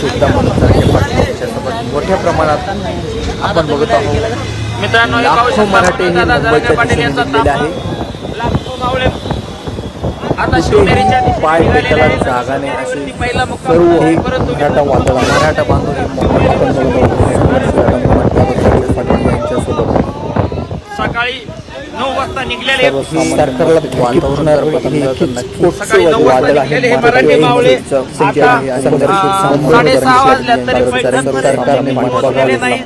सुद्धा मनोज पाटील यांच्यासोबत मोठ्या प्रमाणात आपण बघत आहोत मित्रांनो लाखो मराठे हे मुंबईच्या पाटील दिशेने यांचा निघलेले. आहे पाय टेकायला. जागा नाही सर्व. हे मराठा वादळ मराठा बांधव हे बघत आहोत यांच्यासोबत सकाळी नऊ वाजता निघलेले. सरकारला वादळ आहे मराठी मावळे. साडेसहा वाजल्या तरी सरकारने नाही.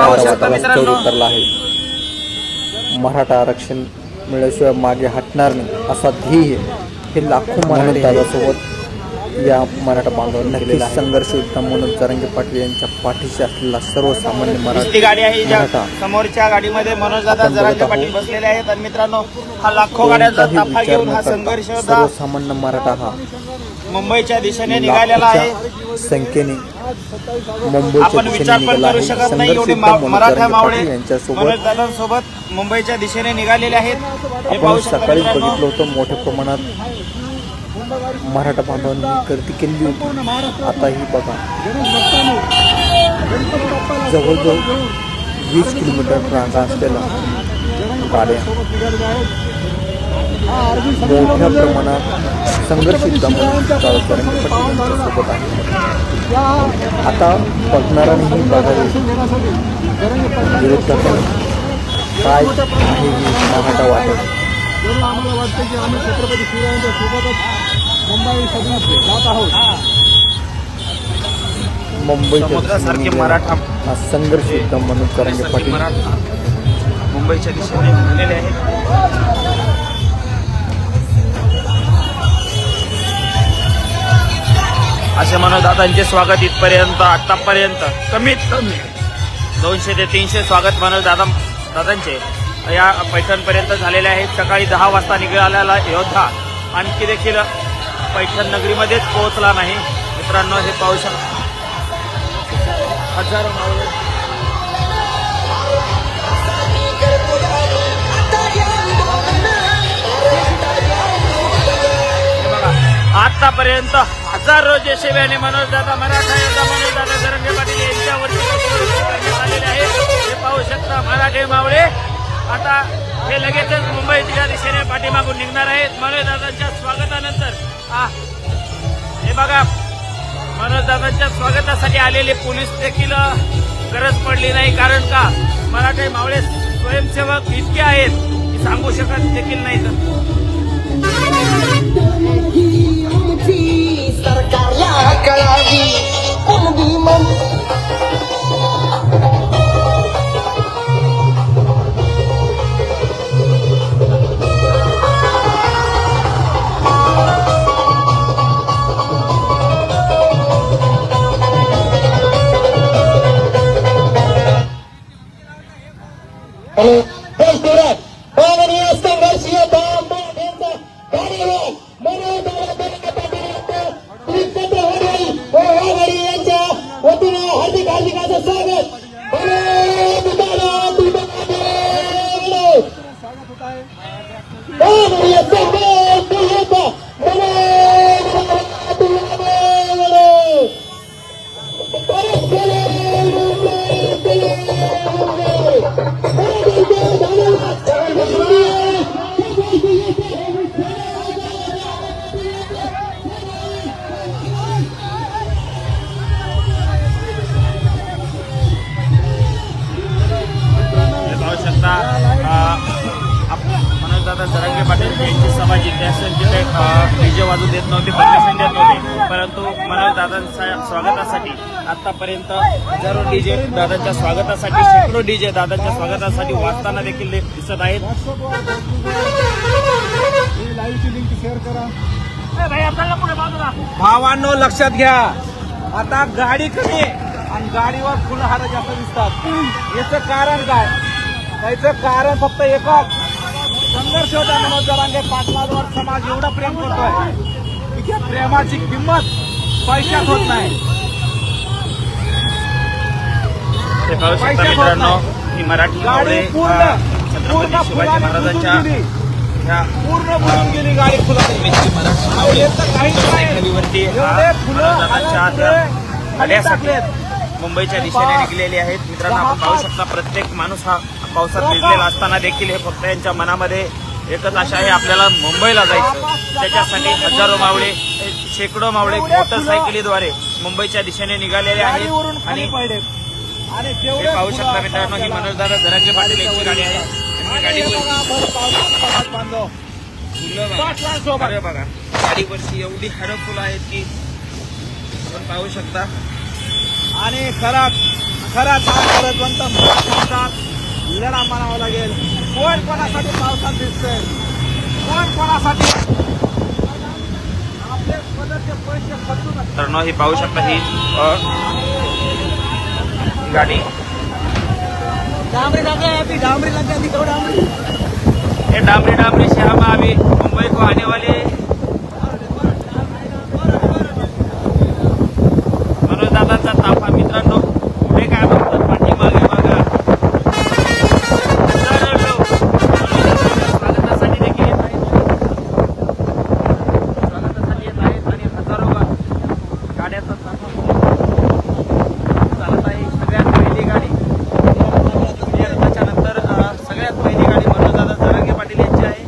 मराठा मराठा आरक्षण मिळाल्याशिवाय मागे हटणार नाही असा ध्येय हे लाखो मराठ्यासोबत या मराठा बांधवांनी नक्कीच संघर्ष योद्धा मनोज जरांगे पाटील यांच्या पाठीशी असलेला सर्वसामान्य मराठी गाडी आहे मराठा समोरच्या गाडीमध्ये मनोज दादा आपण जरांगे पाटील. बसलेले आहेत आणि मित्रांनो हा लाखो गाड्यांचा ताफा घेऊन हा संघर्ष सर्वसामान्य मराठा हा मुंबईच्या दिशेने निघालेला आहे संख्येने आपण विचार पण करू. शकत नाही एवढे मराठा मावळे पाटील यांच्यासोबत मनोज दादांसोबत मुंबईच्या दिशेने निघालेले आहेत हे पाहू मित्रांनो. बघितलं होतं मोठ्या प्रमाणात मराठा बांधवांनी गर्दी केली होती. आताही बघा. जवळजवळ वीस किलोमीटर रांगा असलेल्या गाड्या मोठ्या प्रमाणात संघर्ष सोबत आहे. आता बघणाऱ्यांनी बघावे. विरोधकांनी काय आहे मराठा वाटत आम्हाला वाटतं की आम्ही छत्रपती शिवरायांच्या सोबतच मुंबई सदनात जात आहोत. समुद्रासारखे दिशेने मराठा. हा संघर्ष युद्ध म्हणून करंगे पाटील मराठा. मुंबईच्या दिशेने निघालेले आहेत असे म्हणून दादांचे स्वागत इथपर्यंत आतापर्यंत. कमीत कमी दोनशे ते तीनशे स्वागत मनोज दादा दादांचे या पैठणपर्यंत झालेले आहेत सकाळी दहा वाजता निघालेला योद्धा. आणखी देखील पैठण नगरीमध्येच पोहोचला नाही. मित्रांनो हे पाहू शकता. हजारो मावळे. आतापर्यंत हजारो जेशेब्याने मनोज दादा मराठा योद्धा मनोज दादा जरंगे पाटील यांच्यावरती लोकप्रतिनिधी करण्यात आलेले हे पाहू शकता मराठे मावळे. आता हे लगेचच मुंबईच्या दिशेने पाठीमागून निघणार आहेत. मनोज दादांच्या स्वागतानंतर हे. बघा मनोजदादांच्या स्वागतासाठी आलेले पोलीस देखील गरज पडली नाही. कारण का? मराठे मावळे स्वयंसेवक इतके आहेत की सांगू शकत देखील नाही सरकारला कळावी परंतु दादांच्या स्वागतासाठी आतापर्यंत हजारो डीजे दादांच्या स्वागतासाठी शेकडो डीजे दादांच्या स्वागतासाठी वाचताना देखील दिसत आहेत. लिंक शेअर करा भावांनो लक्षात घ्या. आता गाडी कमी आहे आणि गाडीवर फुलहार जास्त दिसतात. याचं कारण काय? त्याचं कारण फक्त एकच. संघर्ष होता मनोज जरांगे पाटलावर समाज एवढा प्रेम करतोय. की प्रेमाची किंमत पैशात होत नाही. हे पाहू शकता मित्रांनो. ही मराठी गाडी पूर्ण पूर्ण छत्रपती शिवाजी महाराजांच्या पूर्ण बुजून गेली गाडी फुलं मुंबईच्या दिशेने निघलेले आहेत. मित्रांनो आपण पाहू शकता प्रत्येक माणूस हा पावसात भिजलेला असताना देखील हे फक्त यांच्या मनामध्ये एकच आशा आहे आपल्याला मुंबईला जायचं. त्याच्यासाठी हजारो मावळे शेकडो मावळे मोटरसायकलीद्वारे मुंबईच्या दिशेने निघालेले आहेत. आणि पाहू शकता मित्रांनो ही मनोजदादा धनंजय पाटील यांची गाडी आहे. बघा. बघा. गाडीवरची एवढी हाडं फुलं आहेत की आपण पाहू शकता. आणि खरा खरा गरजवंत महाराष्ट्रात लढा मानावा लागेल. कोण कोणासाठी पावसात दिसतंय? कोण कोणासाठी? खर्चून मित्रांनो ही पाहू शकता ही गाडी. डांबरी डांबरी लगे अभी करो डांबरी. ये डामरी डामरी से हम अभी मुंबई को आने वाले मनोजदादांचा ताफा मित्रांनो पुढे काय म्हणतात पाठीमागे बघा हजारो लोक मनोजदादांच्या स्वागतासाठी देखील येत आहेत स्वागतासाठी येत आहेत आणि हजारो गा- गाड्याचा ताफा चालत आहे सगळ्यात पहिली गाडी त्याच्यानंतर अ, सगळ्यात पहिली गाडी मनोजदादा जरांगे पाटील यांची आहे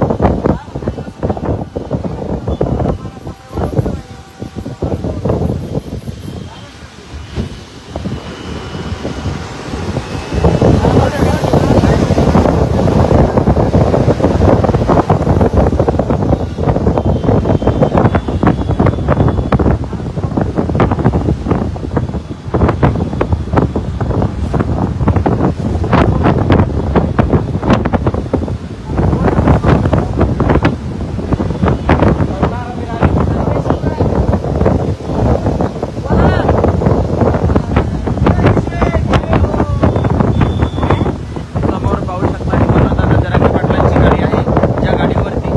समोर पाहू शकता ही मनोजदादा जरांगे पाटलांची गाडी आहे ज्या गाडीवरती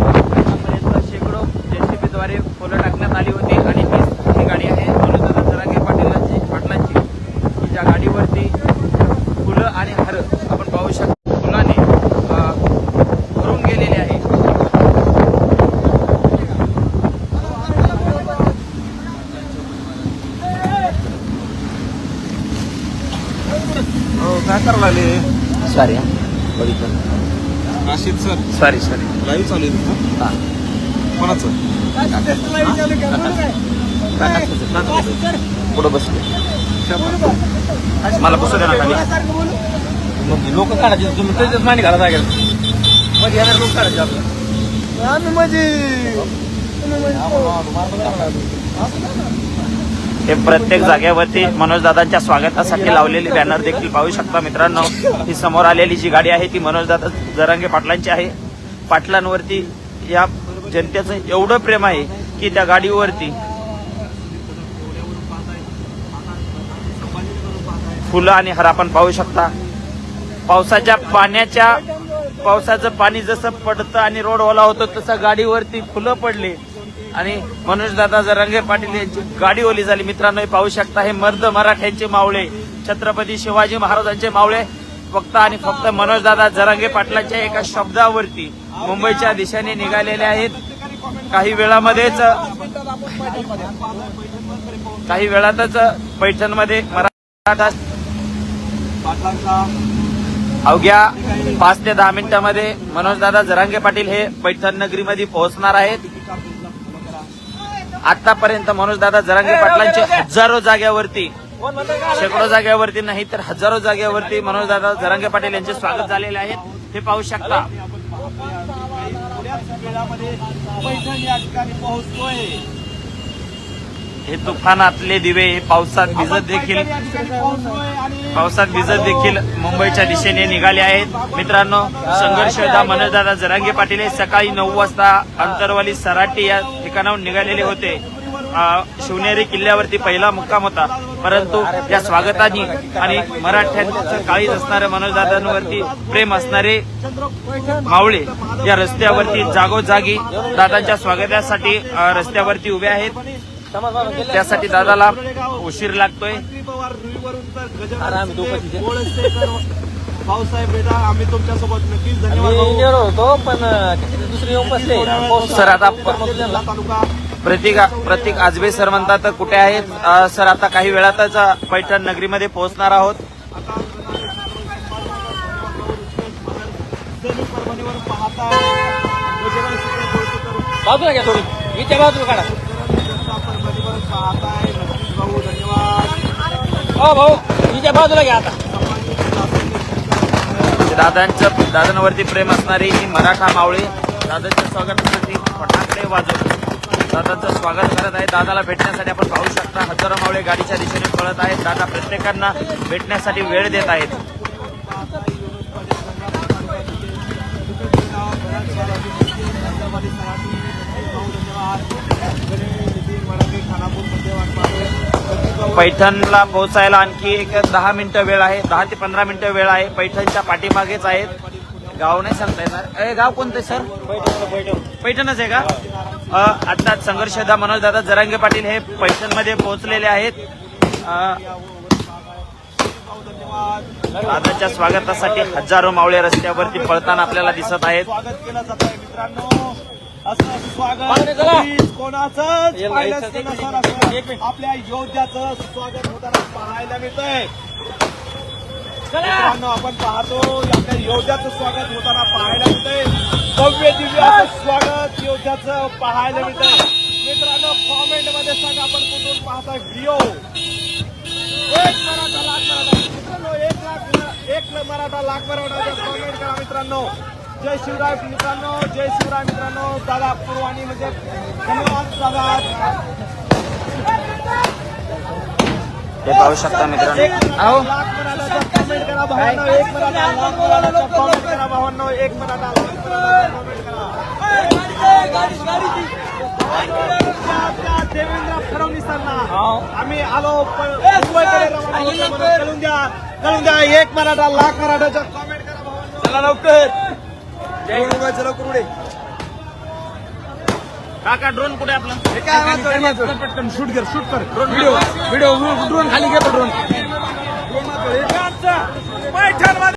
आतापर्यंत शेकडो जेसीबीद्वारे फुलं टाकण्यात आली होती आणि हीच ही गाडी आहे मनोजदादा जरांगे पाटीलांची पाटलांची की ज्या गाडीवरती फुलं आणि हार आपण पाहू शकता फुलाने अ, भरून गेलेले आहे हो काय करायला सॉरी बघितलं. Rashid sir. Sorry sorry live चालू आहे तुमचं? कोणाचं? पुढं बसले मला बसू दे ना खाली. लोक काढायचे तुम्ही त्याच्याच माहिती घाला लागेल मध्ये येणार लोक काढायचे आपलं. आम्ही म्हणजे हे प्रत्येक जागेवरती मनोजदादांच्या स्वागतासाठी लावलेली बॅनर देखील पाहू शकता मित्रांनो. ही समोर आलेली जी गाडी आहे ती मनोजदादा जरांगे पाटलांची आहे. पाटलांवरती या जनतेचं एवढं प्रेम आहे की त्या गाडीवरती फुलं आणि हर आपण पाहू शकता. पावसाच्या पाण्याच्या पावसाचं पाणी जसं पडतं आणि रोड ओला होतो तसं गाडीवरती फुलं पडली. आणि मनोज दादा जरांगे पाटील यांची गाडी ओली झाली मित्रांनो पाहू शकता हे मर्द मराठ्यांचे मावळे छत्रपती शिवाजी महाराजांचे मावळे फक्त आणि फक्त मनोज दादा जरांगे पाटलांच्या एका शब्दावरती मुंबईच्या दिशेने निघालेले आहेत. काही वेळामध्येच काही वेळातच पैठणमध्ये मराठा अवघ्या पाच ते दहा मिनिटांमध्ये मनोजदादा जरांगे पाटील हे पैठण नगरीमध्ये पोहोचणार आहेत. आतापर्यंत मनोजदादा जरांगे पाटलांचे हजारो जाग्यावरती शेकडो जाग्यावरती नाही तर हजारो जाग्यावरती मनोजदादा जरांगे पाटील यांचे स्वागत झालेले आहेत हे पाहू शकता. हे तुफानातले दिवे हे पावसात भिजत देखील पावसात भिजत देखील मुंबईच्या दिशेने निघाले आहेत. मित्रांनो संघर्ष योद्धा मनोजदादा जरांगे पाटील हे सकाळी नऊ वाजता अंतरवाली सराटी या ठिकाणाहून निघालेले होते. शिवनेरी किल्ल्यावरती पहिला मुक्काम होता. परंतु या स्वागताने आणि मराठ्यांचं काळीज असणाऱ्या मनोजदादांवरती प्रेम असणारे मावळे या रस्त्यावरती जागोजागी दादांच्या स्वागतासाठी रस्त्यावरती उभे आहेत. त्यासाठी दादाला उशीर लागतोय. भाऊसाहेब बेटा आम्ही तुमच्यासोबत नक्कीच धन्यवाद भाऊ. होतो पण दुसरी येऊन बसले. थोड्या वेळात सर, आता जिल्हा तालुका प्रतीक प्रतीक आजबे सर म्हणतात कुठे आहेत? अ, सर आता काही वेळातच अ, पैठण नगरीमध्ये पोहोचणार आहोत. परभणीवर पाहता बाजूला घ्या थोडी. बाजूला काढा. परभणीवर पाहताय नक्कीच भाऊ धन्यवाद हो भाऊ इथे बाजूला घ्या आता. म्हणजे दादांचं दादांवरती प्रेम असणारी ही मराठा मावळी दादाच्या स्वागतासाठी फटाकडे वाजवत. दादाचं स्वागत करत आहे. दादाला भेटण्यासाठी आपण पाहू शकता हजारो मावळे गाडीच्या दिशेने पळत आहेत. दादा प्रत्येकांना भेटण्यासाठी वेळ देत आहेत. पैठणला पोहोचायला आणखी एक दहा मिनिटं वेळ आहे दहा ते पंधरा मिनिटं वेळ आहे. पैठणच्या पाठीमागेच आहेत. गाव नाही सांगता येणार. ए गाव कोणतं सर? पैठणच आहे का? आता संघर्षदा संघर्ष मनोज दादा जरांगे पाटील हे पैठणमध्ये पोहोचलेले आहेत. दादाच्या स्वागतासाठी हजारो मावळे रस्त्यावरती पळताना आपल्याला दिसत आहेत. स्वागत केलं जात आहे मित्रांनो. असं स्वागत. असं आपल्या योद्ध्याचं स्वागत होताना पाहायला मिळतंय. आपण पाहतो आपल्या योद्ध्याचं स्वागत होताना पाहायला मिळतंय. भव्य दिव्य असं स्वागत योद्ध्याचं पाहायला मिळतंय. मित्रांनो कॉमेंटमध्ये सांगा आपण कुठून पाहताय व्हिडिओ एक मराठा लाख मराठा. मित्रांनो एक लाख एक मराठा लाख मराठा. कॉमेंट करा मित्रांनो. जय शिवराय मित्रांनो जय शिवराय मित्रांनो. दादा पूर्वानी म्हणजे धन्यवाद दादा हे पाहू शकता मित्रांनो. कमेंट करा भावांनो एक मराठा कमेंट करा भावांनो एक मराठा देवेंद्र फडणवीसांना आम्ही आलो मुंबईकडे द्या कळून द्या एक मराठा लाख मराठाचा कमेंट करा भावांनो. चला लवकर. कुरुडे काका ड्रोन कुठे आपलं? पटकन शूट कर शूट कर. व्हिडिओ व्हिडिओ ड्रोन खाली घेतो ड्रोन